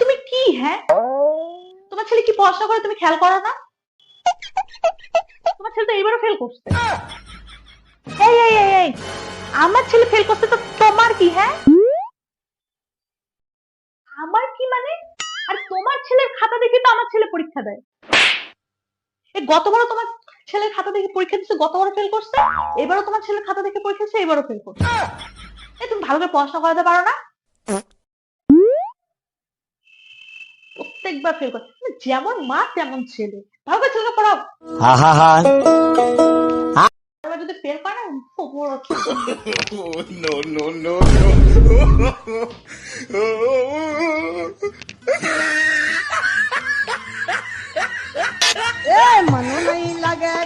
তুমি কি হ্যাঁ? তোমার ছেলে কি পড়াশোনা করে, তুমি খেয়াল করো না? তোমার ছেলে তো এইবারও ফেল করছে। এই এই এই আমার ছেলে ফেল করছে তো তোমার কি হ্যাঁ? আমার কি মানে? আর তোমার ছেলের খাতা দেখে তো আমার ছেলে পরীক্ষা দেয়। এই গতবারও তোমার ছেলের খাতা দেখে পরীক্ষা দিচ্ছে গতবারও ফেল করছে। এবারও তোমার ছেলের খাতা দেখে পরীক্ষা দিচ্ছে, এবারও ফেল করছে। তুমি ভালো করে পড়াশোনা করাতে পারো না? প্রত্যেকবার ফেল করে। যেমন মা তেমন ছেলে। ভালো করে ছেলেকে পড়াও। এবার যদি ফেল করে না no. ए